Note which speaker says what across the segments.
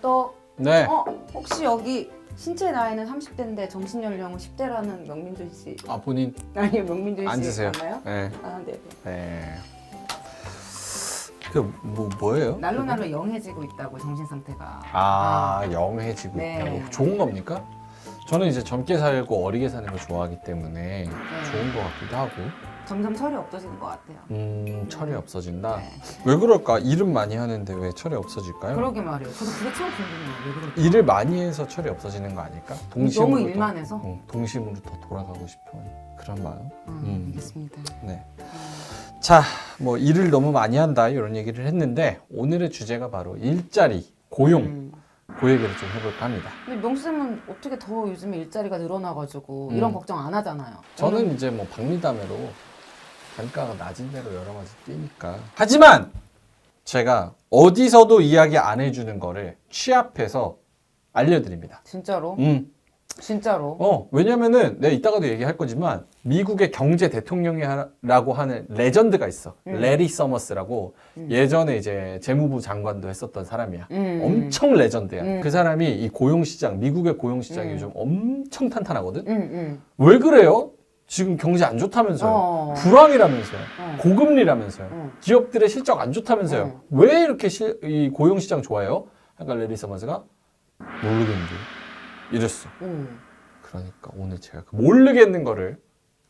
Speaker 1: 또
Speaker 2: 네.
Speaker 1: 어, 혹시 여기 신체 나이는 30대인데 정신 연령은 10대라는 명민준 씨
Speaker 2: 아 본인
Speaker 1: 아니요 명민준 씨
Speaker 2: 앉으세요.
Speaker 1: 맞나요?
Speaker 2: 네.
Speaker 1: 아, 네.
Speaker 2: 네. 그뭐 뭐예요?
Speaker 1: 날로 날로 영해지고 있다고 정신 상태가.
Speaker 2: 아 영해지고
Speaker 1: 네.
Speaker 2: 있다고 좋은 겁니까? 저는 이제 젊게 살고 어리게 사는 걸 좋아하기 때문에 좋은 것 같기도 하고
Speaker 1: 점점 철이 없어지는 것 같아요.
Speaker 2: 음 철이 없어진다
Speaker 1: 네.
Speaker 2: 왜 그럴까 일은 많이 하는데 왜 철이 없어질까요?
Speaker 1: 그러게 말이에요. 저도 그게 참 궁금해요. 왜 그럴까?
Speaker 2: 일을 많이 해서 철이 없어지는 거 아닐까? 동심으로
Speaker 1: 너무
Speaker 2: 더-
Speaker 1: 일만 해서.
Speaker 2: 응, 동심으로 더 돌아가고 싶은 그런 마음.
Speaker 1: 음,
Speaker 2: 음.
Speaker 1: 알겠습니다.
Speaker 2: 네. 자, 뭐 일을 너무 많이 한다 이런 얘기를 했는데 오늘의 주제가 바로 일자리, 고용,
Speaker 1: 음.
Speaker 2: 그 얘기를 좀 해볼까 합니다.
Speaker 1: 근데 명수님은 어떻게 더 요즘에 일자리가 늘어나가지고
Speaker 2: 음.
Speaker 1: 이런 걱정 안 하잖아요.
Speaker 2: 저는 이제 뭐 박리담회로 단가가 낮은 대로 여러 가지 뛰니까. 하지만 제가 어디서도 이야기 안 해주는 거를 취합해서 알려드립니다.
Speaker 1: 진짜로?
Speaker 2: 음,
Speaker 1: 진짜로?
Speaker 2: 어, 왜냐면은 내가 이따가도 얘기할 거지만 미국의 경제 대통령이라고 하는 레전드가 있어.
Speaker 1: 음.
Speaker 2: 레리 서머스라고
Speaker 1: 음.
Speaker 2: 예전에 이제 재무부 장관도 했었던 사람이야.
Speaker 1: 음.
Speaker 2: 엄청 레전드야.
Speaker 1: 음.
Speaker 2: 그 사람이 이 고용 시장, 미국의 고용 시장이
Speaker 1: 음.
Speaker 2: 요즘 엄청 탄탄하거든?
Speaker 1: 응, 응.
Speaker 2: 왜 그래요? 지금 경제 안 좋다면서요.
Speaker 1: 어.
Speaker 2: 불황이라면서요.
Speaker 1: 어.
Speaker 2: 고금리라면서요.
Speaker 1: 응.
Speaker 2: 기업들의 실적 안 좋다면서요.
Speaker 1: 음.
Speaker 2: 왜 이렇게 실- 이 고용시장 좋아요? 약간 레리 서머스가 모르겠는데. 이랬어.
Speaker 1: 응.
Speaker 2: 그러니까 오늘 제가 그 모르겠는 거를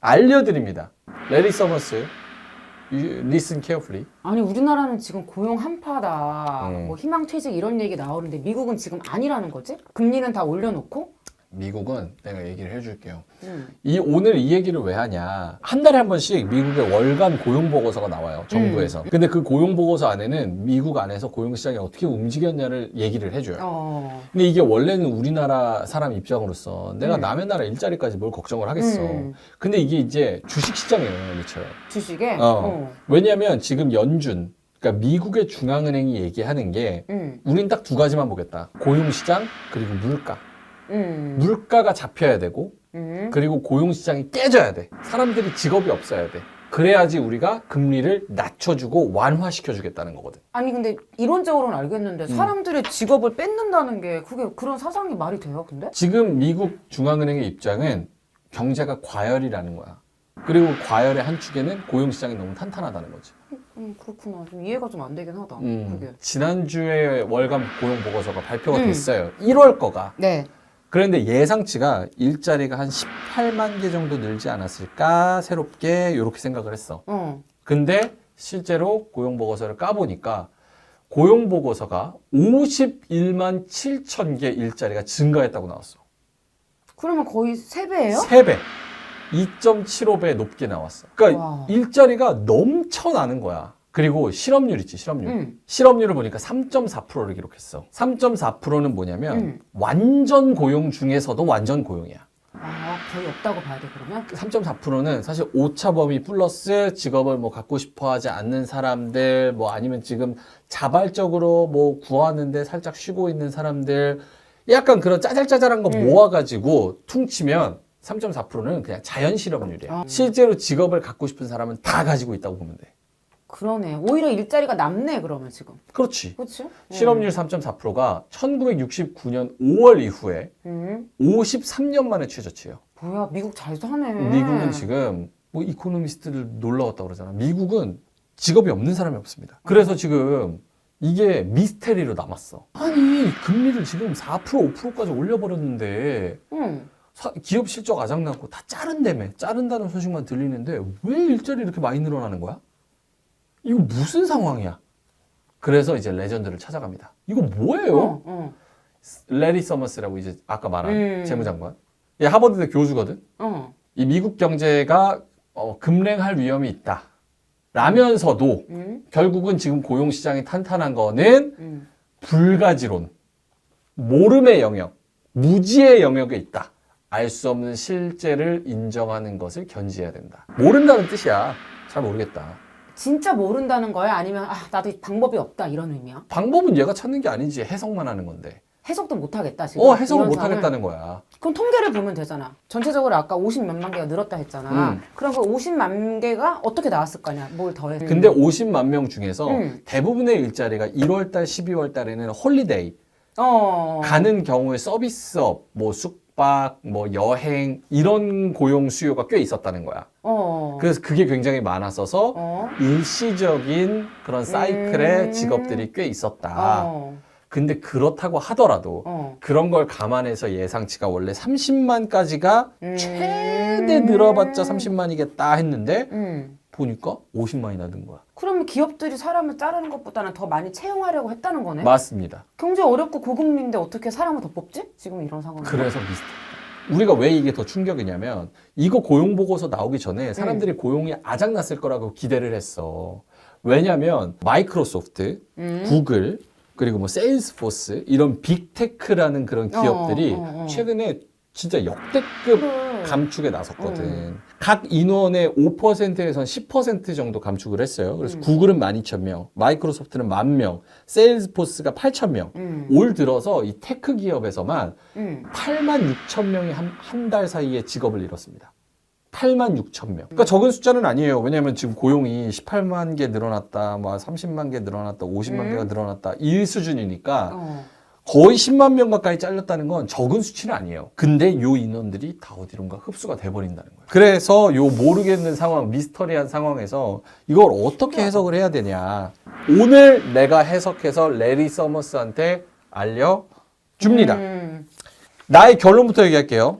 Speaker 2: 알려드립니다. 레리 서머스, listen carefully.
Speaker 1: 아니 우리나라는 지금 고용 한파다,
Speaker 2: 음.
Speaker 1: 뭐 희망 퇴직 이런 얘기 나오는데 미국은 지금 아니라는 거지? 금리는 다 올려놓고?
Speaker 2: 미국은 내가 얘기를 해줄게요.
Speaker 1: 응.
Speaker 2: 이 오늘 이 얘기를 왜 하냐? 한 달에 한 번씩 미국의 월간 고용 보고서가 나와요. 정부에서. 근데 그 고용 보고서 안에는 미국 안에서 고용 시장이 어떻게 움직였냐를 얘기를 해줘요.
Speaker 1: 어.
Speaker 2: 근데 이게 원래는 우리나라 사람 입장으로서 내가
Speaker 1: 음.
Speaker 2: 남의 나라 일자리까지 뭘 걱정을 하겠어.
Speaker 1: 음.
Speaker 2: 근데 이게 이제 주식 시장에 영향을 미쳐요.
Speaker 1: 주식에?
Speaker 2: 어. 왜냐하면 지금 연준, 그러니까 미국의 중앙은행이 얘기하는 게
Speaker 1: 응.
Speaker 2: 우린 딱 두 가지만 보겠다. 고용 시장 그리고 물가.
Speaker 1: 응.
Speaker 2: 물가가 잡혀야 되고
Speaker 1: 응.
Speaker 2: 그리고 고용 시장이 깨져야 돼. 사람들이 직업이 없어야 돼. 그래야지 우리가 금리를 낮춰주고 완화시켜 주겠다는 거거든.
Speaker 1: 아니 근데 이론적으로는 알겠는데 사람들의 직업을 뺏는다는 게 그게 그런 사상이 말이 돼요? 근데?
Speaker 2: 지금 미국 중앙은행의 입장은 경제가 과열이라는 거야. 그리고 과열의 한 축에는 고용 시장이 너무 탄탄하다는 거지.
Speaker 1: 음 그렇구나. 좀 이해가 좀 안 되긴 하다.
Speaker 2: 음,
Speaker 1: 그게.
Speaker 2: 지난주에 월간 고용 보고서가 발표가
Speaker 1: 음.
Speaker 2: 됐어요. 1월 거가.
Speaker 1: 네.
Speaker 2: 그런데 예상치가 일자리가 한 18만 개 정도 늘지 않았을까 새롭게 이렇게 생각을 했어.
Speaker 1: 어.
Speaker 2: 근데 실제로 고용 보고서를 까보니까 고용 보고서가 51만 7천 개 일자리가 증가했다고 나왔어.
Speaker 1: 그러면 거의 세 배예요?
Speaker 2: 3배. 2.75배 높게 나왔어. 그러니까
Speaker 1: 와.
Speaker 2: 일자리가 넘쳐나는 거야. 그리고 실업률 있지, 실업률.
Speaker 1: 응.
Speaker 2: 실업률을 보니까 3.4%를 기록했어. 3.4%는 뭐냐면
Speaker 1: 음.
Speaker 2: 완전 고용 중에서도 완전 고용이야.
Speaker 1: 아 거의 없다고 봐야 돼 그러면?
Speaker 2: 3.4%는 사실 오차 범위 플러스 직업을 뭐 갖고 싶어 하지 않는 사람들, 뭐 아니면 지금 자발적으로 뭐 구하는데 살짝 쉬고 있는 사람들, 약간 그런 짜잘짜잘한 거
Speaker 1: 음.
Speaker 2: 모아가지고 퉁치면 3.4%는 그냥 자연 실업률이야.
Speaker 1: 아.
Speaker 2: 실제로 직업을 갖고 싶은 사람은 다 가지고 있다고 보면 돼.
Speaker 1: 그러네. 오히려 일자리가 남네 그러면 지금.
Speaker 2: 그렇지.
Speaker 1: 그렇지?
Speaker 2: 실업률 3.4%가 1969년 5월 이후에
Speaker 1: 응.
Speaker 2: 53년 만에 최저치예요.
Speaker 1: 뭐야 미국 잘 사네.
Speaker 2: 미국은 지금 뭐 이코노미스트들 놀라웠다고 그러잖아. 미국은 직업이 없는 사람이 없습니다. 그래서 지금 이게 미스테리로 남았어. 아니 금리를 지금 4% 5%까지 올려버렸는데
Speaker 1: 응.
Speaker 2: 사- 기업 실적 아작나고 다 자른다며 자른다는 소식만 들리는데 왜 일자리 이렇게 많이 늘어나는 거야? 이거 무슨 상황이야? 그래서 이제 레전드를 찾아갑니다. 이거 뭐예요?
Speaker 1: 어, 어,
Speaker 2: 레리 서머스라고 이제 아까 말한
Speaker 1: 음.
Speaker 2: 재무장관. 얘 하버드대 교수거든.
Speaker 1: 어.
Speaker 2: 이 미국 경제가 어, 급랭할 위험이 있다. 라면서도
Speaker 1: 응.
Speaker 2: 결국은 지금 고용 시장이 탄탄한 거는
Speaker 1: 응.
Speaker 2: 불가지론, 모름의 영역, 무지의 영역에 있다. 알 수 없는 실제를 인정하는 것을 견지해야 된다. 모른다는 뜻이야. 잘 모르겠다.
Speaker 1: 진짜 모른다는 거야? 아니면 아 나도 방법이 없다 이런 의미야?
Speaker 2: 방법은 얘가 찾는 게 아니지. 해석만 하는 건데.
Speaker 1: 해석도 못 하겠다 지금.
Speaker 2: 어, 해석을
Speaker 1: 이런
Speaker 2: 못
Speaker 1: 상황을.
Speaker 2: 하겠다는 거야.
Speaker 1: 그럼 통계를 보면 되잖아. 전체적으로 아까 50 몇만 개가 늘었다 했잖아.
Speaker 2: 음.
Speaker 1: 그럼 그 50만 개가 어떻게 나왔을 거냐? 뭘 더해?
Speaker 2: 근데 50만 명 중에서
Speaker 1: 음.
Speaker 2: 대부분의 일자리가 1월달, 12월달에는 홀리데이,
Speaker 1: 어.
Speaker 2: 가는 경우에 서비스업, 뭐 숙 박, 뭐 여행 이런 고용 수요가 꽤 있었다는 거야.
Speaker 1: 어.
Speaker 2: 그래서 그게 굉장히 많았어서
Speaker 1: 어.
Speaker 2: 일시적인 그런 사이클의
Speaker 1: 음.
Speaker 2: 직업들이 꽤 있었다.
Speaker 1: 어.
Speaker 2: 근데 그렇다고 하더라도
Speaker 1: 어.
Speaker 2: 그런 걸 감안해서 예상치가 원래 30만까지가
Speaker 1: 음.
Speaker 2: 최대 늘어봤자 30만이겠다 했는데
Speaker 1: 음.
Speaker 2: 보니까 50만이 나 는 거야.
Speaker 1: 그러면 기업들이 사람을 자르는 것보다는 더 많이 채용하려고 했다는 거네.
Speaker 2: 맞습니다.
Speaker 1: 경제 어렵고 고금리인데 어떻게 사람을 더 뽑지? 지금 이런 상황.
Speaker 2: 그래서 비슷해. 우리가 왜 이게 더 충격이냐면 이거 고용 보고서 나오기 전에 사람들이 고용이 아작났을 거라고 기대를 했어. 왜냐면 마이크로소프트,
Speaker 1: 음.
Speaker 2: 구글 그리고 뭐 세일스포스 이런 빅테크라는 그런 기업들이
Speaker 1: 어, 어, 어.
Speaker 2: 최근에 진짜 역대급. 감축에 나섰거든.
Speaker 1: 음.
Speaker 2: 각 인원의 5%에서 10% 정도 감축을 했어요. 그래서
Speaker 1: 음.
Speaker 2: 구글은 12,000명, 마이크로소프트는 만 명, 세일즈포스가 8,000명.
Speaker 1: 음.
Speaker 2: 올 들어서 이 테크 기업에서만
Speaker 1: 음.
Speaker 2: 8만 6천 명이 한 달 사이에 직업을 잃었습니다. 8만 6천 명. 그러니까 적은 숫자는 아니에요. 왜냐하면 지금 고용이 18만 개 늘어났다, 뭐 30만 개 늘어났다, 50만
Speaker 1: 음.
Speaker 2: 개가 늘어났다 이 수준이니까
Speaker 1: 어.
Speaker 2: 거의 10만 명 가까이 잘렸다는 건 적은 수치는 아니에요. 근데 요 인원들이 다 어디론가 흡수가 돼버린다는 거예요. 그래서 요 모르겠는 상황, 미스터리한 상황에서 이걸 어떻게 해석을 해야 되냐. 오늘 내가 해석해서 레리 서머스한테 알려줍니다.
Speaker 1: 음.
Speaker 2: 나의 결론부터 얘기할게요.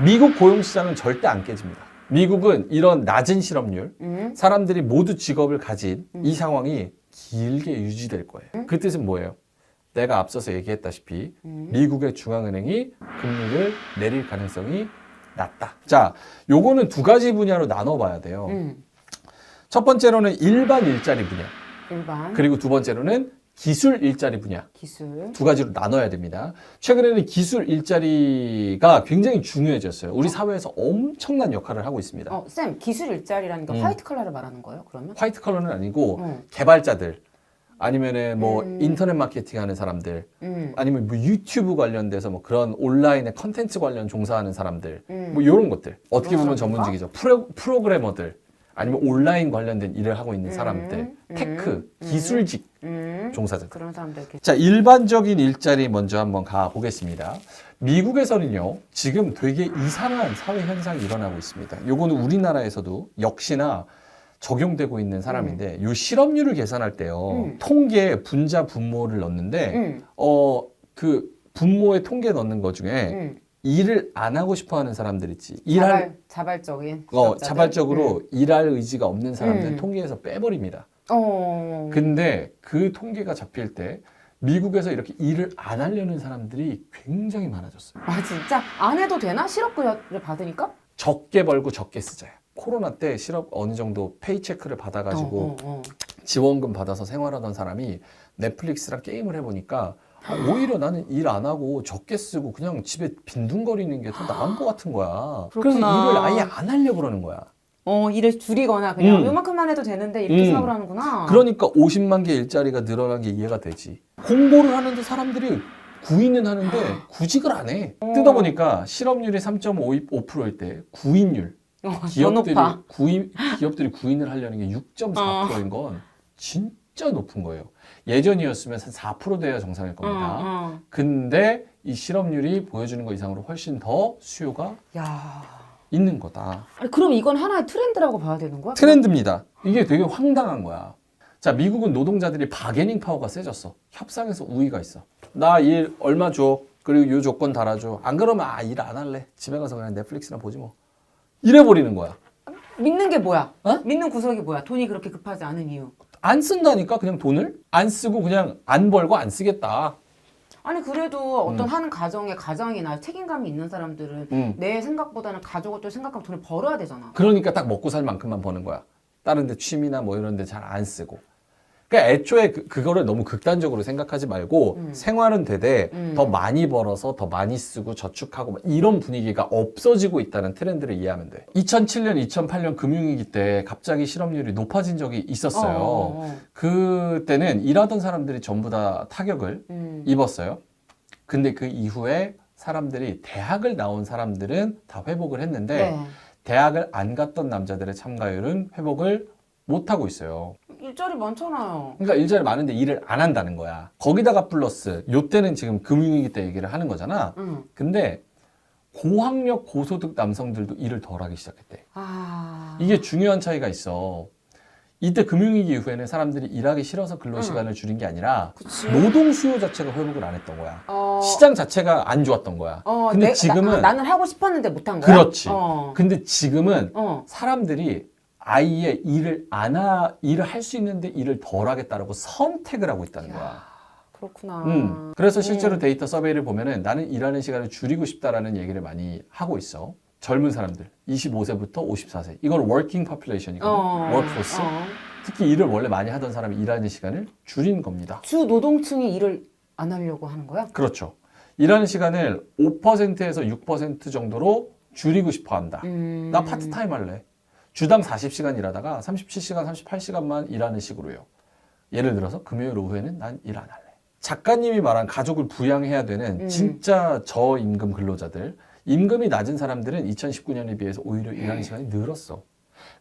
Speaker 2: 미국 고용시장은 절대 안 깨집니다. 미국은 이런 낮은 실업률,
Speaker 1: 음.
Speaker 2: 사람들이 모두 직업을 가진 이 상황이 길게 유지될 거예요. 그 뜻은 뭐예요? 내가 앞서서 얘기했다시피
Speaker 1: 음.
Speaker 2: 미국의 중앙은행이 금리를 내릴 가능성이 낮다. 자, 요거는 두 가지 분야로 나눠봐야 돼요.
Speaker 1: 음.
Speaker 2: 첫 번째로는 일반 일자리 분야,
Speaker 1: 일반
Speaker 2: 그리고 두 번째로는 기술 일자리 분야.
Speaker 1: 기술.
Speaker 2: 두 가지로 나눠야 됩니다. 최근에는 기술 일자리가 굉장히 중요해졌어요. 우리 사회에서 엄청난 역할을 하고 있습니다.
Speaker 1: 어, 쌤, 기술 일자리라는 게
Speaker 2: 음.
Speaker 1: 화이트 컬러를 말하는 거예요? 그러면?
Speaker 2: 화이트 컬러는 아니고
Speaker 1: 어.
Speaker 2: 개발자들 아니면은 뭐
Speaker 1: 음.
Speaker 2: 인터넷 마케팅 하는 사람들
Speaker 1: 음.
Speaker 2: 아니면 뭐 유튜브 관련돼서 뭐 그런 온라인의 컨텐츠 관련 종사하는 사람들
Speaker 1: 음.
Speaker 2: 뭐 이런 것들 어떻게 보면? 전문직이죠 프로, 프로그래머들 아니면 온라인 관련된 일을 하고 있는
Speaker 1: 음.
Speaker 2: 사람들
Speaker 1: 음.
Speaker 2: 테크
Speaker 1: 음.
Speaker 2: 기술직
Speaker 1: 음.
Speaker 2: 종사자들
Speaker 1: 그런 사람들 이렇게.
Speaker 2: 자, 일반적인 일자리 먼저 한번 가보겠습니다. 미국에서는요, 지금 되게 이상한 사회 현상이 일어나고 있습니다. 요거는 우리나라에서도 역시나 적용되고 있는 사람인데, 요 실업률을 계산할 때요,
Speaker 1: 음.
Speaker 2: 통계 분자 분모를 넣는데,
Speaker 1: 음.
Speaker 2: 어, 그 분모에 통계 넣는 것 중에
Speaker 1: 음.
Speaker 2: 일을 안 하고 싶어 하는 사람들 있지. 일할,
Speaker 1: 자발, 자발적인.
Speaker 2: 어? 자발적으로 일할 의지가 없는 사람들
Speaker 1: 음.
Speaker 2: 통계에서 빼버립니다.
Speaker 1: 어.
Speaker 2: 근데 그 통계가 잡힐 때 미국에서 이렇게 일을 안 하려는 사람들이 굉장히 많아졌어요.
Speaker 1: 아 진짜 안 해도 되나 실업급여를 받으니까?
Speaker 2: 적게 벌고 적게 쓰자야. 코로나 때 실업 어느 정도 페이체크를 받아가지고
Speaker 1: 어, 어, 어.
Speaker 2: 지원금 받아서 생활하던 사람이 넷플릭스랑 게임을 해보니까 아, 오히려 나는 일 안 하고 적게 쓰고 그냥 집에 빈둥거리는 게 더 나은 것 같은 거야. 그래서
Speaker 1: 그렇구나.
Speaker 2: 일을 아예 안 하려고 그러는 거야.
Speaker 1: 어 일을 줄이거나 그냥
Speaker 2: 음.
Speaker 1: 요만큼만 해도 되는데 이렇게
Speaker 2: 음.
Speaker 1: 생각을 하는구나.
Speaker 2: 그러니까 50만 개 일자리가 늘어난 게 이해가 되지. 홍보를 하는데 사람들이 구인은 하는데 구직을 안 해.
Speaker 1: 어.
Speaker 2: 뜯어보니까 실업률이 3.5%일 때 구인율.
Speaker 1: 어, 더
Speaker 2: 기업들이
Speaker 1: 높아.
Speaker 2: 구인 기업들이 구인을 하려는 게 6.4%인 건 진짜 높은 거예요. 예전이었으면 한 4% 돼야 정상일 겁니다.
Speaker 1: 어, 어.
Speaker 2: 근데 이 실업률이 보여주는 것 이상으로 훨씬 더 수요가
Speaker 1: 야.
Speaker 2: 있는 거다.
Speaker 1: 아니, 그럼 이건 하나의 트렌드라고 봐야 되는 거야?
Speaker 2: 트렌드입니다. 이게 되게 황당한 거야. 자, 미국은 노동자들이 바게닝 파워가 세졌어. 협상에서 우위가 있어. 나 일 얼마 줘. 그리고 요 조건 달아줘. 안 그러면 아, 일 안 할래. 집에 가서 그냥 넷플릭스나 보지 뭐. 이래버리는 거야.
Speaker 1: 믿는 게 뭐야?
Speaker 2: 어?
Speaker 1: 믿는 구석이 뭐야? 돈이 그렇게 급하지 않은 이유.
Speaker 2: 안 쓴다니까 그냥 돈을 안 쓰고 그냥 안 벌고 안 쓰겠다.
Speaker 1: 아니 그래도 어떤
Speaker 2: 음.
Speaker 1: 하는 가정에 가장이나 책임감이 있는 사람들은
Speaker 2: 음.
Speaker 1: 내 생각보다는 가족을 또 생각하면 돈을 벌어야 되잖아.
Speaker 2: 그러니까 딱 먹고 살 만큼만 버는 거야. 다른 데 취미나 뭐 이런 데 잘 안 쓰고. 그러니까 애초에 그, 그거를 너무 극단적으로 생각하지 말고
Speaker 1: 음.
Speaker 2: 생활은 되되
Speaker 1: 음.
Speaker 2: 더 많이 벌어서 더 많이 쓰고 저축하고 막 이런 분위기가 없어지고 있다는 트렌드를 이해하면 돼. 2007년, 2008년 금융위기 때 갑자기 실업률이 높아진 적이 있었어요.
Speaker 1: 어, 어, 어.
Speaker 2: 그때는 일하던 사람들이 전부 다 타격을
Speaker 1: 음.
Speaker 2: 입었어요. 근데 그 이후에 사람들이 대학을 나온 사람들은 다 회복을 했는데
Speaker 1: 네.
Speaker 2: 대학을 안 갔던 남자들의 참가율은 회복을 못 하고 있어요.
Speaker 1: 일자리 많잖아요.
Speaker 2: 그러니까 일자리 많은데 일을 안 한다는 거야. 거기다가 플러스 요때는 지금 금융위기 때 얘기를 하는 거잖아.
Speaker 1: 응.
Speaker 2: 근데 고학력 고소득 남성들도 일을 덜 하기 시작했대.
Speaker 1: 아.
Speaker 2: 이게 중요한 차이가 있어. 이때 금융위기 이후에는 사람들이 일하기 싫어서 근로시간을 줄인 게 아니라
Speaker 1: 그치.
Speaker 2: 노동 수요 자체가 회복을 안 했던 거야.
Speaker 1: 어.
Speaker 2: 시장 자체가 안 좋았던 거야.
Speaker 1: 어,
Speaker 2: 근데
Speaker 1: 내-
Speaker 2: 지금은
Speaker 1: 나, 나는 하고 싶었는데 못한 거야.
Speaker 2: 그렇지.
Speaker 1: 어.
Speaker 2: 근데 지금은
Speaker 1: 어.
Speaker 2: 사람들이 아예 일을 안 하, 일을 할 수 있는데 일을 덜 하겠다라고 선택을 하고 있다는 거야.
Speaker 1: 그렇구나.
Speaker 2: 음. 그래서 실제로
Speaker 1: 음.
Speaker 2: 데이터 서베이를 보면은 나는 일하는 시간을 줄이고 싶다라는 얘기를 많이 하고 있어. 젊은 사람들, 25세부터 54세. 이건 working population이거든.
Speaker 1: 어.
Speaker 2: workforce.
Speaker 1: 어.
Speaker 2: 특히 일을 원래 많이 하던 사람이 일하는 시간을 줄인 겁니다.
Speaker 1: 주 노동층이 일을 안 하려고 하는 거야?
Speaker 2: 그렇죠. 일하는 시간을 5%에서 6% 정도로 줄이고 싶어 한다.
Speaker 1: 음.
Speaker 2: 나 파트타임 할래. 주당 40시간 일하다가 37시간, 38시간만 일하는 식으로요. 예를 들어서 금요일 오후에는 난 일 안 할래. 작가님이 말한 가족을 부양해야 되는
Speaker 1: 음.
Speaker 2: 진짜 저임금 근로자들, 임금이 낮은 사람들은 2019년에 비해서 오히려
Speaker 1: 네.
Speaker 2: 일하는 시간이 늘었어.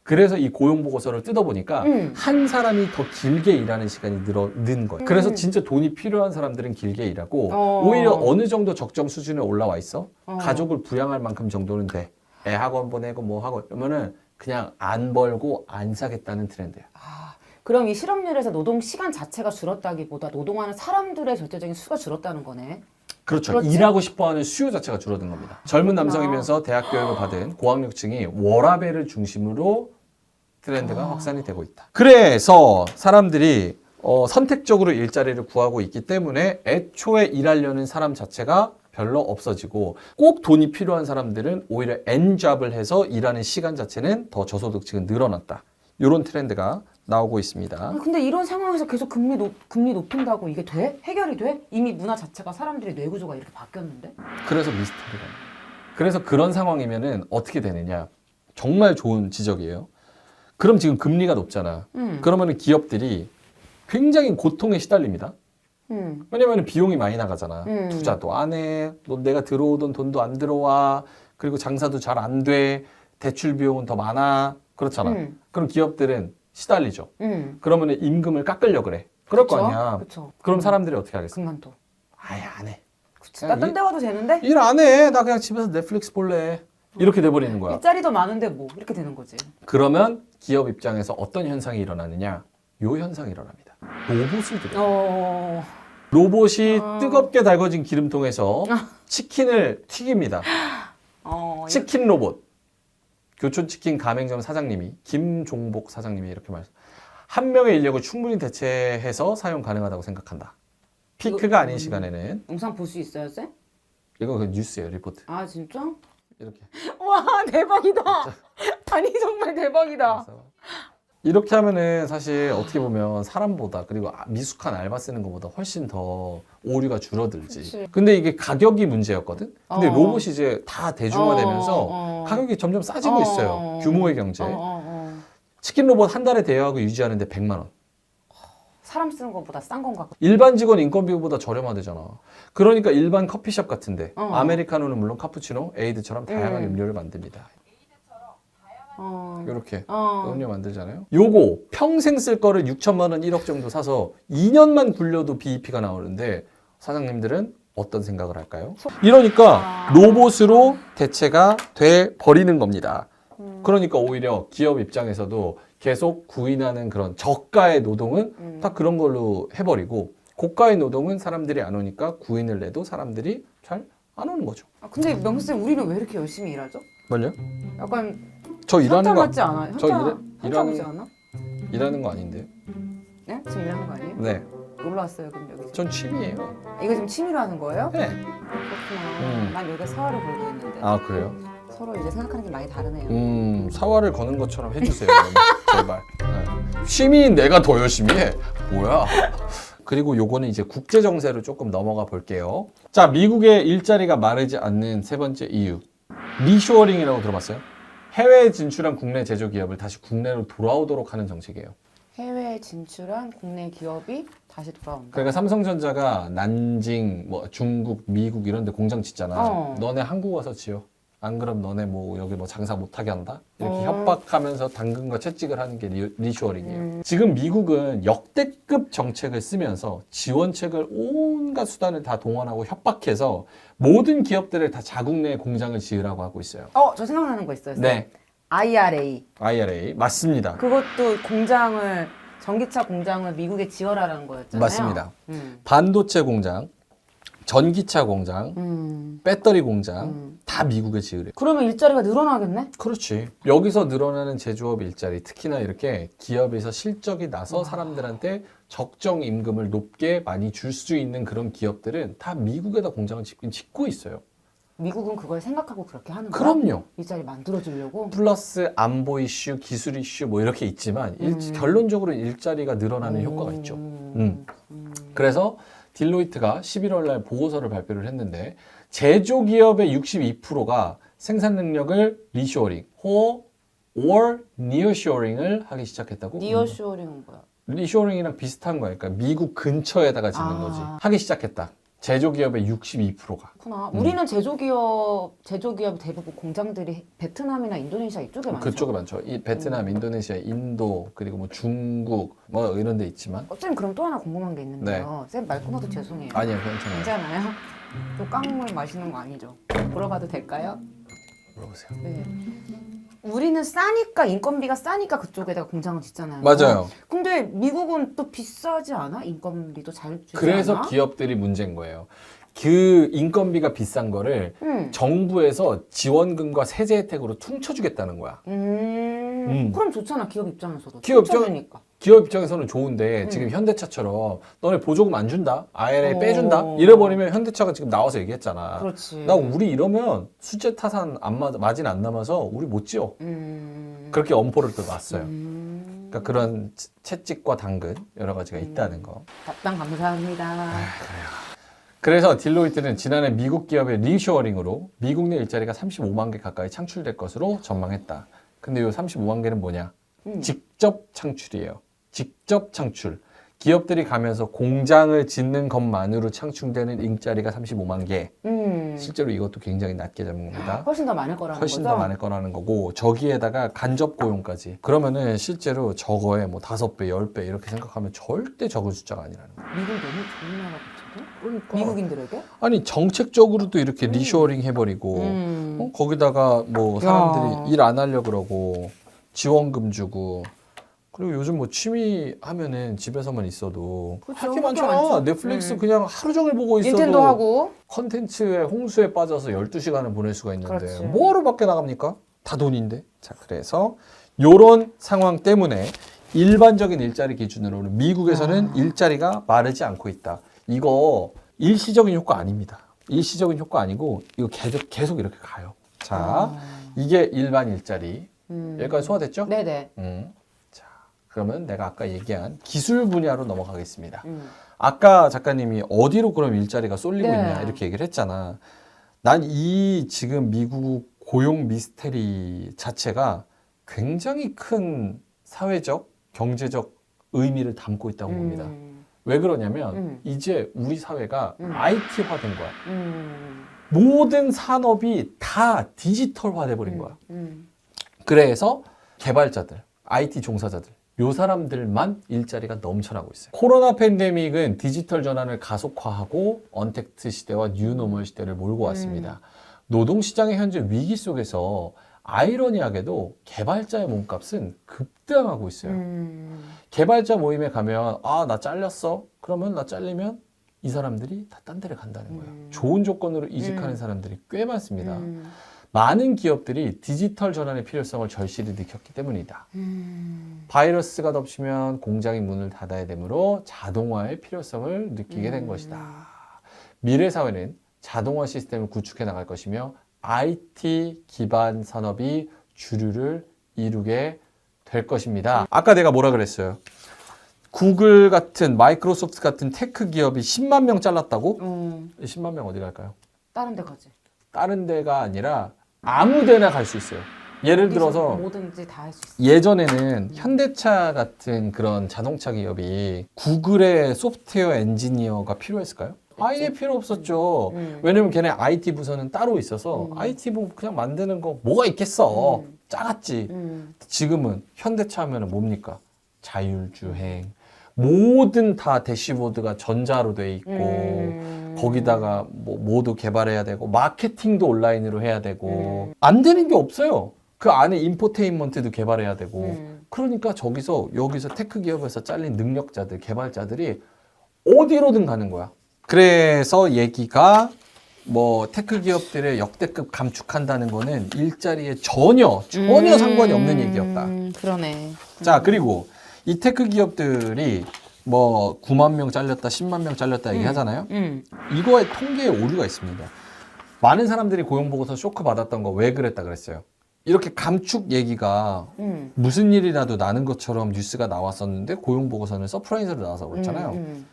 Speaker 2: 그래서 이 고용 보고서를 뜯어보니까
Speaker 1: 음.
Speaker 2: 한 사람이 더 길게 일하는 시간이 늘어 는 거예요. 그래서
Speaker 1: 음.
Speaker 2: 진짜 돈이 필요한 사람들은 길게 일하고
Speaker 1: 어.
Speaker 2: 오히려 어느 정도 적정 수준에 올라와 있어.
Speaker 1: 어.
Speaker 2: 가족을 부양할 만큼 정도는 돼. 애 학원 보내고 뭐 하고 이러면은 그냥 안 벌고 안 사겠다는 트렌드야.
Speaker 1: 아, 그럼 이 실업률에서 노동 시간 자체가 줄었다기보다 노동하는 사람들의 절대적인 수가 줄었다는 거네.
Speaker 2: 그렇죠.
Speaker 1: 그렇지?
Speaker 2: 일하고 싶어하는 수요 자체가 줄어든 겁니다. 젊은
Speaker 1: 그렇구나.
Speaker 2: 남성이면서 대학 교육을 받은 고학력층이 워라밸을 중심으로 트렌드가
Speaker 1: 아.
Speaker 2: 확산이 되고 있다. 그래서 사람들이 어, 선택적으로 일자리를 구하고 있기 때문에 애초에 일하려는 사람 자체가 별로 없어지고 꼭 돈이 필요한 사람들은 오히려 N잡을 해서 일하는 시간 자체는 더 저소득층은 늘어났다. 이런 트렌드가 나오고 있습니다.
Speaker 1: 아, 근데 이런 상황에서 계속 금리 높, 금리 높인다고 이게 돼? 해결이 돼? 이미 문화 자체가 사람들의 뇌 구조가 이렇게 바뀌었는데?
Speaker 2: 그래서 미스터리가. 그래서 그런 상황이면은 어떻게 되느냐? 정말 좋은 지적이에요. 그럼 지금 금리가 높잖아.
Speaker 1: 음.
Speaker 2: 그러면은 기업들이 굉장히 고통에 시달립니다.
Speaker 1: 음.
Speaker 2: 왜냐면 비용이 많이 나가잖아.
Speaker 1: 음.
Speaker 2: 투자도 안 해. 또 내가 들어오던 돈도 안 들어와. 그리고 장사도 잘 안 돼. 대출 비용은 더 많아. 그렇잖아.
Speaker 1: 음.
Speaker 2: 그럼 기업들은 시달리죠.
Speaker 1: 음.
Speaker 2: 그러면은 임금을 깎으려 그래. 그럴 거 아니야.
Speaker 1: 그쵸.
Speaker 2: 그럼 사람들이 어떻게 하겠어?
Speaker 1: 그만둬.
Speaker 2: 아예 안 해.
Speaker 1: 그치. 나딴
Speaker 2: 이-
Speaker 1: 데 가도 되는데?
Speaker 2: 일 안 해. 나 그냥 집에서 넷플릭스 볼래. 이렇게 돼버리는 거야.
Speaker 1: 일자리도 많은데 뭐 이렇게 되는 거지.
Speaker 2: 그러면 기업 입장에서 어떤 현상이 일어나느냐? 요 현상이 일어납니다. 로봇을 들여.
Speaker 1: 어.
Speaker 2: 로봇이
Speaker 1: 어.
Speaker 2: 뜨겁게 달궈진 기름통에서 치킨을 튀깁니다.
Speaker 1: 어.
Speaker 2: 치킨 로봇. 교촌치킨 가맹점 사장님이 김종복 사장님이 이렇게 말씀. 한 명의 인력을 충분히 대체해서 사용 가능하다고 생각한다. 피크가
Speaker 1: 이거-
Speaker 2: 아닌
Speaker 1: 음.
Speaker 2: 시간에는
Speaker 1: 영상 볼 수 있어요, 쌤?
Speaker 2: 이거 그 뉴스예요 리포트.
Speaker 1: 아 진짜?
Speaker 2: 이렇게.
Speaker 1: 와 대박이다. 아니 정말 대박이다.
Speaker 2: 이렇게 하면은 사실 어떻게 보면 사람보다 그리고 아- 미숙한 알바 쓰는 것보다 훨씬 더 오류가 줄어들지.
Speaker 1: 그치.
Speaker 2: 근데 이게 가격이 문제였거든. 근데
Speaker 1: 어.
Speaker 2: 로봇이 이제 다 대중화되면서
Speaker 1: 어, 어.
Speaker 2: 가격이 점점 싸지고
Speaker 1: 어,
Speaker 2: 있어요.
Speaker 1: 어.
Speaker 2: 규모의 경제.
Speaker 1: 어, 어, 어.
Speaker 2: 치킨 로봇 한 달에 대여하고 유지하는데 100만 원.
Speaker 1: 사람 쓰는 것보다 싼 건가?
Speaker 2: 일반 직원 인건비보다 저렴하대잖아. 그러니까 일반 커피숍 같은데
Speaker 1: 어.
Speaker 2: 아메리카노는 물론 카푸치노, 에이드처럼 다양한
Speaker 1: 음.
Speaker 2: 음료를 만듭니다.
Speaker 1: 어.
Speaker 2: 이렇게
Speaker 1: 어.
Speaker 2: 음료 만들잖아요. 요거 평생 쓸 거를 6천만 원, 1억 정도 사서 2년만 굴려도 BEP가 나오는데 사장님들은 어떤 생각을 할까요? 이러니까
Speaker 1: 아.
Speaker 2: 로봇으로 대체가 돼 버리는 겁니다.
Speaker 1: 음.
Speaker 2: 그러니까 오히려 기업 입장에서도 계속 구인하는 그런 저가의 노동은
Speaker 1: 음.
Speaker 2: 다 그런 걸로 해버리고 고가의 노동은 사람들이 안 오니까 구인을 내도 사람들이 잘 안 오는 거죠.
Speaker 1: 아, 근데 명수 쌤 우리는 왜 이렇게 열심히 일하죠?
Speaker 2: 뭘요?
Speaker 1: 약간
Speaker 2: 저 일하는
Speaker 1: 현타
Speaker 2: 거
Speaker 1: 맞지 않아요?
Speaker 2: 저
Speaker 1: 현타,
Speaker 2: 일해-
Speaker 1: 현타
Speaker 2: 일하는-
Speaker 1: 오지 않아?
Speaker 2: 일하는 거 아닌데.
Speaker 1: 네? 지금 일하는 거 아니에요?
Speaker 2: 네,
Speaker 1: 놀러 왔어요 그럼 여기서.
Speaker 2: 전 취미예요.
Speaker 1: 이거 지금 취미로 하는 거예요?
Speaker 2: 네.
Speaker 1: 그렇구나.
Speaker 2: 음.
Speaker 1: 난 여기가 사활을 걸고 있는데
Speaker 2: 아 그래요?
Speaker 1: 서로 이제 생각하는 게 많이 다르네요.
Speaker 2: 음 사활을 거는 것처럼 해주세요. 제발 네. 취미인 내가 더 열심히 해 뭐야 그리고 요거는 이제 국제 정세로 조금 넘어가 볼게요 자 미국의 일자리가 마르지 않는 세 번째 이유 리쇼어링이라고 들어봤어요? 해외에 진출한 국내 제조 기업을 다시 국내로 돌아오도록 하는 정책이에요
Speaker 1: 해외에 진출한 국내 기업이 다시 돌아온다.
Speaker 2: 그러니까 삼성전자가 난징 뭐 중국 미국 이런 데 공장 짓잖아
Speaker 1: 어.
Speaker 2: 너네 한국 와서 지어 안 그럼 너네 뭐 여기 뭐 장사 못하게 한다 이렇게
Speaker 1: 어.
Speaker 2: 협박하면서 당근과 채찍을 하는 게 리, 리쇼어링이에요.
Speaker 1: 음.
Speaker 2: 지금 미국은 역대급 정책을 쓰면서 지원책을 온갖 수단을 다 동원하고 협박해서 모든 기업들을 다 자국 내 공장을 지으라고 하고 있어요.
Speaker 1: 어, 저 생각나는 거 있어요.
Speaker 2: 네,
Speaker 1: IRA.
Speaker 2: IRA 맞습니다.
Speaker 1: 그것도 공장을 전기차 공장을 미국에 지어라라는 거였잖아요.
Speaker 2: 맞습니다.
Speaker 1: 음.
Speaker 2: 반도체 공장, 전기차 공장,
Speaker 1: 음.
Speaker 2: 배터리 공장
Speaker 1: 음.
Speaker 2: 다 미국에 지으래.
Speaker 1: 그러면 일자리가 늘어나겠네?
Speaker 2: 그렇지. 여기서 늘어나는 제조업 일자리, 특히나 이렇게 기업에서 실적이 나서 사람들한테 적정 임금을 높게 많이 줄 수 있는 그런 기업들은 다 미국에다 공장을 짓긴 짓고 있어요.
Speaker 1: 미국은 그걸 생각하고 그렇게 하는 거야?
Speaker 2: 그럼요.
Speaker 1: 일자리 만들어주려고?
Speaker 2: 플러스 안보 이슈, 기술 이슈 뭐 이렇게 있지만 일-
Speaker 1: 음.
Speaker 2: 결론적으로 일자리가 늘어나는 효과가 있죠. 음. 그래서 딜로이트가 11월 날 보고서를 발표를 했는데 제조 기업의 62%가 생산 능력을 리쇼어링 or or nearshoring을 하기 시작했다고.
Speaker 1: 니어쇼링은 뭐야?
Speaker 2: 리쇼어링이랑 비슷한 거야. 그러니까 미국 근처에다가 짓는
Speaker 1: 아.
Speaker 2: 거지. 하기 시작했다. 제조 기업의 62%가.
Speaker 1: 그렇구나.
Speaker 2: 음.
Speaker 1: 우리는 제조기업, 제조기업 대부분 공장들이 베트남이나 인도네시아 이쪽에 많죠.
Speaker 2: 그쪽에 많죠. 이 베트남, 인도네시아, 인도 그리고 뭐 중국 뭐 이런 데 있지만
Speaker 1: 어, 쌤 그럼 또 하나 궁금한 게 있는데요. 쌤 말 끊어도 죄송해요.
Speaker 2: 네. 아니요 괜찮아요.
Speaker 1: 괜찮아요? 또 깡물 마시는 거 아니죠? 물어봐도 될까요?
Speaker 2: 물어보세요.
Speaker 1: 네. 우리는 싸니까 인건비가 싸니까 그쪽에다가 공장을 짓잖아요.
Speaker 2: 맞아요.
Speaker 1: 근데 미국은 또 비싸지 않아? 인건비도 잘 주지
Speaker 2: 그래서
Speaker 1: 않아?
Speaker 2: 기업들이 문제인 거예요. 그 인건비가 비싼 거를
Speaker 1: 응.
Speaker 2: 정부에서 지원금과 세제 혜택으로 퉁쳐주겠다는 거야.
Speaker 1: 음.
Speaker 2: 음.
Speaker 1: 그럼 좋잖아 기업 입장에서도.
Speaker 2: 기업 입장-
Speaker 1: 퉁쳐주니까.
Speaker 2: 기업 입장에서는 좋은데
Speaker 1: 음.
Speaker 2: 지금 현대차처럼 너네 보조금 안 준다, IRA
Speaker 1: 어.
Speaker 2: 빼준다 이래버리면 현대차가 지금 나와서 얘기했잖아.
Speaker 1: 그렇지.
Speaker 2: 나 우리 이러면 수제 타산 안 맞, 마진 안 남아서 우리 못 지어.
Speaker 1: 음.
Speaker 2: 그렇게 엄포를 또 놨어요.
Speaker 1: 음.
Speaker 2: 그러니까 그런 채- 채찍과 당근 여러 가지가 있다는 거.
Speaker 1: 답변 감사합니다.
Speaker 2: 아, 그래서 딜로이트는 지난해 미국 기업의 리쇼어링으로 미국 내 일자리가 35만 개 가까이 창출될 것으로 전망했다. 근데 이 35만 개는 뭐냐?
Speaker 1: 음.
Speaker 2: 직접 창출이에요. 직접 창출. 기업들이 가면서 공장을 짓는 것만으로 창출되는 일자리가 35만 개.
Speaker 1: 음.
Speaker 2: 실제로 이것도 굉장히 낮게 잡은 겁니다.
Speaker 1: 훨씬 더 많을 거라는
Speaker 2: 훨씬
Speaker 1: 거죠?
Speaker 2: 더 많을 거라는 거고 저기에다가 간접 고용까지. 그러면은 실제로 저거에 뭐 다섯 배, 열 배 이렇게 생각하면 절대 적은 숫자가 아니라는 거예요.
Speaker 1: 미국 너무 좋은 나라 같은데?
Speaker 2: 그러니까
Speaker 1: 미국인들에게?
Speaker 2: 아니 정책적으로도 이렇게 리쇼어링 해버리고
Speaker 1: 음.
Speaker 2: 어? 거기다가 뭐
Speaker 1: 야.
Speaker 2: 사람들이 일 안 하려 그러고 지원금 주고 그리고 요즘 뭐 취미 하면은 집에서만 있어도
Speaker 1: 할 게
Speaker 2: 많잖아
Speaker 1: 많죠.
Speaker 2: 넷플릭스
Speaker 1: 음.
Speaker 2: 그냥 하루 종일 보고 있어도
Speaker 1: 닌텐도 하고
Speaker 2: 컨텐츠의 홍수에 빠져서 12시간을 보낼 수가 있는데
Speaker 1: 그렇지.
Speaker 2: 뭐하러 밖에 나갑니까? 다 돈인데 자 그래서 요런 상황 때문에 일반적인 일자리 기준으로는 미국에서는
Speaker 1: 아.
Speaker 2: 일자리가 마르지 않고 있다 이거 일시적인 효과 아닙니다 일시적인 효과 아니고 이거 계속 계속 이렇게 가요 자
Speaker 1: 아.
Speaker 2: 이게 일반 일자리
Speaker 1: 음.
Speaker 2: 여기까지 소화됐죠?
Speaker 1: 네네.
Speaker 2: 음. 자 그러면 내가 아까 얘기한 기술 분야로 넘어가겠습니다
Speaker 1: 음.
Speaker 2: 아까 작가님이 어디로 그럼 일자리가 쏠리고
Speaker 1: 네.
Speaker 2: 있냐 이렇게 얘기를 했잖아. 난 이 지금 미국 고용 미스테리 자체가 굉장히 큰 사회적, 경제적 의미를 담고 있다고 봅니다.
Speaker 1: 음.
Speaker 2: 왜 그러냐면
Speaker 1: 음.
Speaker 2: 이제 우리 사회가
Speaker 1: 음.
Speaker 2: IT화 된 거야.
Speaker 1: 음.
Speaker 2: 모든 산업이 다 디지털화 돼 버린 거야.
Speaker 1: 음.
Speaker 2: 그래서 개발자들, IT 종사자들, 요 사람들만 일자리가 넘쳐나고 있어요. 코로나 팬데믹은 디지털 전환을 가속화하고 언택트 시대와 뉴노멀 시대를 몰고 왔습니다. 노동시장의 현재 위기 속에서 아이러니하게도 개발자의 몸값은 급등하고 있어요.
Speaker 1: 음.
Speaker 2: 개발자 모임에 가면 아 나 잘렸어 그러면 나 잘리면 이 사람들이 다 딴 데를 간다는 거예요.
Speaker 1: 음.
Speaker 2: 좋은 조건으로 이직하는
Speaker 1: 음.
Speaker 2: 사람들이 꽤 많습니다.
Speaker 1: 음.
Speaker 2: 많은 기업들이 디지털 전환의 필요성을 절실히 느꼈기 때문이다.
Speaker 1: 음.
Speaker 2: 바이러스가 덮치면 공장이 문을 닫아야 되므로 자동화의 필요성을 느끼게 된
Speaker 1: 음.
Speaker 2: 것이다. 미래 사회는 자동화 시스템을 구축해 나갈 것이며 IT 기반 산업이 주류를 이루게 될 것입니다. 아까 내가 뭐라 그랬어요? 구글 같은 마이크로소프트 같은 테크 기업이 10만 명 잘랐다고?
Speaker 1: 음.
Speaker 2: 10만 명 어디 갈까요?
Speaker 1: 다른 데 가지.
Speaker 2: 다른 데가 아니라 아무 데나 갈 수 있어요. 예를 들어서
Speaker 1: 뭐든지 다 할 수 있어.
Speaker 2: 예전에는 현대차 같은 그런 자동차 기업이 구글의 소프트웨어 엔지니어가 필요했을까요? 아예 필요 없었죠.
Speaker 1: 음.
Speaker 2: 왜냐면 걔네 IT 부서는 따로 있어서
Speaker 1: 음.
Speaker 2: IT 뭐 그냥 만드는 거 뭐가 있겠어.
Speaker 1: 음.
Speaker 2: 작았지.
Speaker 1: 음.
Speaker 2: 지금은 현대차 하면은 뭡니까? 자율주행. 모든 다 대시보드가 전자로 돼 있고
Speaker 1: 음.
Speaker 2: 거기다가 뭐 모두 개발해야 되고 마케팅도 온라인으로 해야 되고
Speaker 1: 음.
Speaker 2: 안 되는 게 없어요. 그 안에 인포테인먼트도 개발해야 되고
Speaker 1: 음.
Speaker 2: 그러니까 저기서 여기서 테크 기업에서 잘린 능력자들 개발자들이 어디로든 가는 거야. 그래서 얘기가 뭐 테크 기업들의 역대급 감축한다는 거는 일자리에 전혀 전혀
Speaker 1: 음.
Speaker 2: 상관이 없는 얘기였다.
Speaker 1: 그러네.
Speaker 2: 자 그리고 이 테크 기업들이 뭐 9만 명 잘렸다, 10만 명 잘렸다 얘기하잖아요.
Speaker 1: 음.
Speaker 2: 이거에 통계에 오류가 있습니다. 많은 사람들이 고용 보고서 쇼크 받았던 거 왜 그랬다 그랬어요. 이렇게 감축 얘기가
Speaker 1: 음.
Speaker 2: 무슨 일이라도 나는 것처럼 뉴스가 나왔었는데 고용 보고서는 서프라이즈로 나와서 그렇잖아요.
Speaker 1: 음.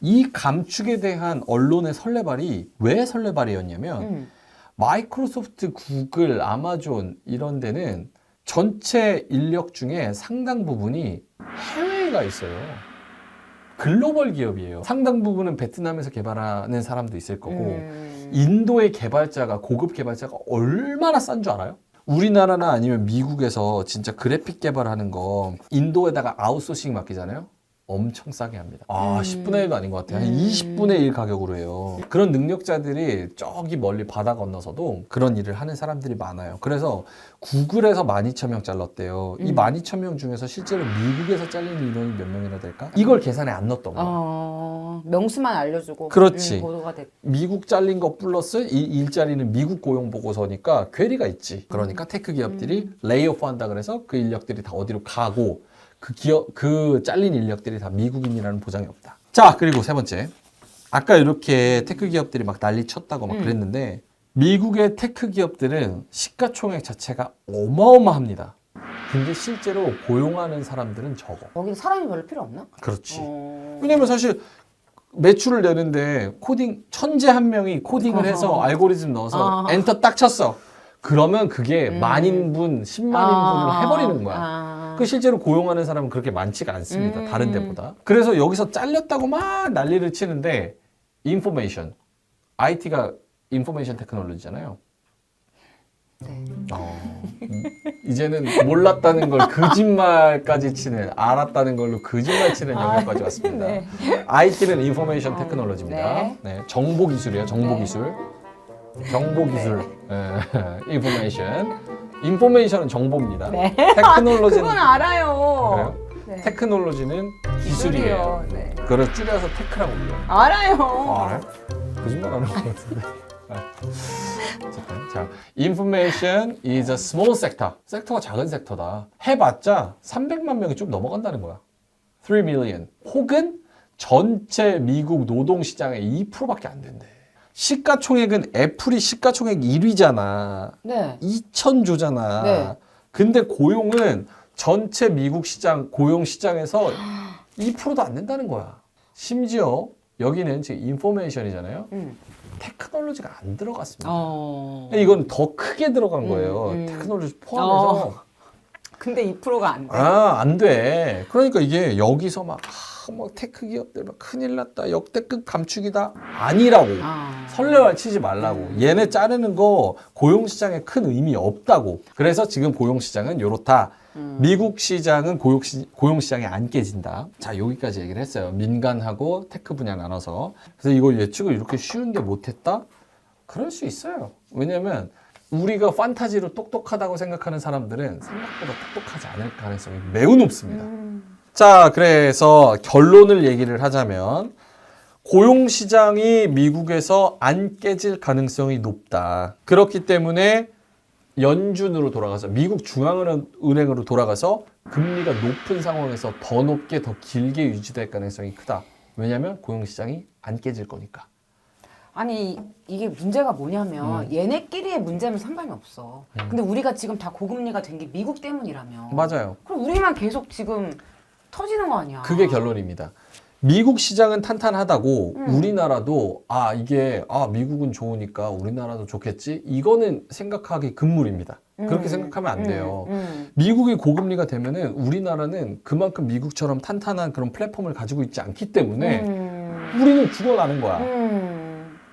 Speaker 2: 이 감축에 대한 언론의 설레발이 왜 설레발이었냐면
Speaker 1: 음.
Speaker 2: 마이크로소프트, 구글, 아마존 이런 데는 전체 인력 중에 상당 부분이 해외에 가 있어요. 글로벌 기업이에요. 상당 부분은 베트남에서 개발하는 사람도 있을 거고
Speaker 1: 음.
Speaker 2: 인도의 개발자가 고급 개발자가 얼마나 싼 줄 알아요? 우리나라나 아니면 미국에서 진짜 그래픽 개발하는 거 인도에다가 아웃소싱 맡기잖아요. 엄청 싸게 합니다. 아,
Speaker 1: 음.
Speaker 2: 10분의 1도 아닌 것 같아요. 한
Speaker 1: 음.
Speaker 2: 20분의 1 가격으로 해요. 그런 능력자들이 저기 멀리 바다 건너서도 그런 일을 하는 사람들이 많아요. 그래서 구글에서 12,000명 잘랐대요. 이
Speaker 1: 음.
Speaker 2: 12,000명 중에서 실제로 미국에서 잘리는 인원이 몇 명이나 될까? 이걸 계산에 안 넣었던 거예요.
Speaker 1: 어, 명수만 알려주고
Speaker 2: 그렇지.
Speaker 1: 음, 보도가 됐.
Speaker 2: 미국 잘린 거 플러스 이 일자리는 미국 고용 보고서니까 괴리가 있지. 그러니까 테크 기업들이 레이오프 한다 그래서 그 인력들이 다 어디로 가고 그 기업 그 잘린 인력들이 다 미국인이라는 보장이 없다. 자, 그리고 세 번째. 아까 이렇게 테크 기업들이 막 난리 쳤다고 막
Speaker 1: 음.
Speaker 2: 그랬는데 미국의 테크 기업들은 시가총액 자체가 어마어마합니다. 근데 실제로 고용하는 사람들은 적어.
Speaker 1: 거기는 사람이 별로 필요 없나?
Speaker 2: 그렇지.
Speaker 1: 어.
Speaker 2: 왜냐면 사실 매출을 내는데 코딩 천재 한 명이 코딩을 해서
Speaker 1: 어허.
Speaker 2: 알고리즘 넣어서
Speaker 1: 아.
Speaker 2: 엔터 딱 쳤어. 그러면 그게
Speaker 1: 음.
Speaker 2: 만 인분, 10만
Speaker 1: 아.
Speaker 2: 인분을 해버리는 거야.
Speaker 1: 아.
Speaker 2: 그 실제로 고용하는 사람은 그렇게 많지가 않습니다.
Speaker 1: 음.
Speaker 2: 다른 데보다. 그래서 여기서 잘렸다고 막 난리를 치는데 인포메이션, IT가 인포메이션 테크놀로지잖아요.
Speaker 1: 네.
Speaker 2: 어, 이- 이제는 몰랐다는 걸 거짓말까지 치는 알았다는 걸로 거짓말 치는 영역까지 왔습니다.
Speaker 1: 네.
Speaker 2: IT는 인포메이션
Speaker 1: 어,
Speaker 2: 테크놀로지입니다.
Speaker 1: 네.
Speaker 2: 네. 정보 기술이에요. 정보
Speaker 1: 네.
Speaker 2: 기술. 정보 기술. 네. 인포메이션. 인포메이션은 정보입니다.
Speaker 1: 네.
Speaker 2: 테크놀로지는
Speaker 1: 그건 알아요.
Speaker 2: 그래요?
Speaker 1: 네.
Speaker 2: 테크놀로지는 기술이에요.
Speaker 1: 기술이요. 네.
Speaker 2: 그걸 줄여서 테크라고 불러요.
Speaker 1: 알아요.
Speaker 2: 아, 알아요? 거짓말 하는 것 같은데. 어쨌든 자, information is a small sector. 섹터가 작은 섹터다. 해봤자 300만 명이 좀 넘어간다는 거야. 3 million. 혹은 전체 미국 노동 시장의 2%밖에 안 된대. 시가총액은 애플이 시가총액 1위잖아.
Speaker 1: 네.
Speaker 2: 2천조잖아.
Speaker 1: 네.
Speaker 2: 근데 고용은 전체 미국 시장 고용 시장에서 2%도 안 된다는 거야. 심지어 여기는 지금 인포메이션이잖아요.
Speaker 1: 음.
Speaker 2: 테크놀로지가 안 들어갔습니다.
Speaker 1: 어.
Speaker 2: 이건 더 크게 들어간 거예요.
Speaker 1: 음, 음.
Speaker 2: 테크놀로지 포함해서.
Speaker 1: 근데 2%가 안 돼.
Speaker 2: 아, 안 돼. 그러니까 이게 여기서 막, 아, 뭐 테크 기업들 막 큰일 났다. 역대급 감축이다. 아니라고.
Speaker 1: 아.
Speaker 2: 설레발 치지 말라고. 얘네 자르는 거 고용시장에 큰 의미 없다고. 그래서 지금 고용시장은 요렇다.
Speaker 1: 음.
Speaker 2: 미국 시장은 고용시, 고용시장이 안 깨진다. 자, 여기까지 얘기를 했어요. 민간하고 테크 분야 나눠서. 그래서 이걸 예측을 이렇게 쉬운데 못했다? 그럴 수 있어요. 왜냐면 우리가 판타지로 똑똑하다고 생각하는 사람들은 생각보다 똑똑하지 않을 가능성이 매우 높습니다.
Speaker 1: 음.
Speaker 2: 자, 그래서 결론을 얘기를 하자면 고용 시장이 미국에서 안 깨질 가능성이 높다. 그렇기 때문에 연준으로 돌아가서 미국 중앙은행으로 돌아가서 금리가 높은 상황에서 더 높게 더 길게 유지될 가능성이 크다. 왜냐하면 고용 시장이 안 깨질 거니까.
Speaker 1: 아니 이게 문제가 뭐냐면
Speaker 2: 음.
Speaker 1: 얘네끼리의 문제는 상관이 없어. 근데 우리가 지금 다 고금리가 된 게 미국 때문이라며.
Speaker 2: 맞아요.
Speaker 1: 그럼 우리만 계속 지금 터지는 거 아니야?
Speaker 2: 그게 결론입니다. 미국 시장은 탄탄하다고
Speaker 1: 음.
Speaker 2: 우리나라도 아 이게 아 미국은 좋으니까 우리나라도 좋겠지 이거는 생각하기 금물입니다. 그렇게
Speaker 1: 음.
Speaker 2: 생각하면 안 돼요.
Speaker 1: 음, 음.
Speaker 2: 미국이 고금리가 되면은 우리나라는 그만큼 미국처럼 탄탄한 그런 플랫폼을 가지고 있지 않기 때문에
Speaker 1: 음.
Speaker 2: 우리는 죽어나는 거야.
Speaker 1: 음.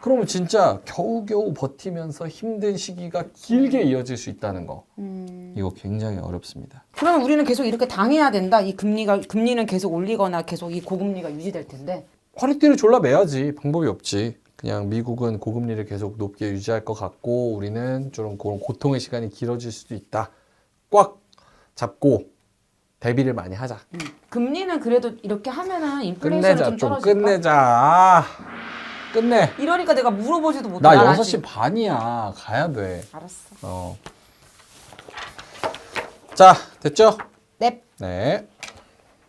Speaker 2: 그러면 진짜 겨우겨우 버티면서 힘든 시기가 길게 이어질 수 있다는 거.
Speaker 1: 음.
Speaker 2: 이거 굉장히 어렵습니다.
Speaker 1: 그러면 우리는 계속 이렇게 당해야 된다. 이 금리가 금리는 계속 올리거나 계속 이 고금리가 유지될 텐데.
Speaker 2: 허리띠를 졸라 매야지 방법이 없지. 그냥 미국은 고금리를 계속 높게 유지할 것 같고 우리는 좀 그런 고통의 시간이 길어질 수도 있다. 꽉 잡고 대비를 많이 하자.
Speaker 1: 음. 금리는 그래도 이렇게 하면은 인플레이션이
Speaker 2: 끝내자
Speaker 1: 좀
Speaker 2: 좀
Speaker 1: 떨어질까?
Speaker 2: 끝내자. 아, 끝내.
Speaker 1: 이러니까 내가 물어보지도 못해.
Speaker 2: 나
Speaker 1: 난
Speaker 2: 6시
Speaker 1: 아직-
Speaker 2: 반이야. 가야 돼.
Speaker 1: 알았어.
Speaker 2: 어. 자, 됐죠?
Speaker 1: 넵.
Speaker 2: 네.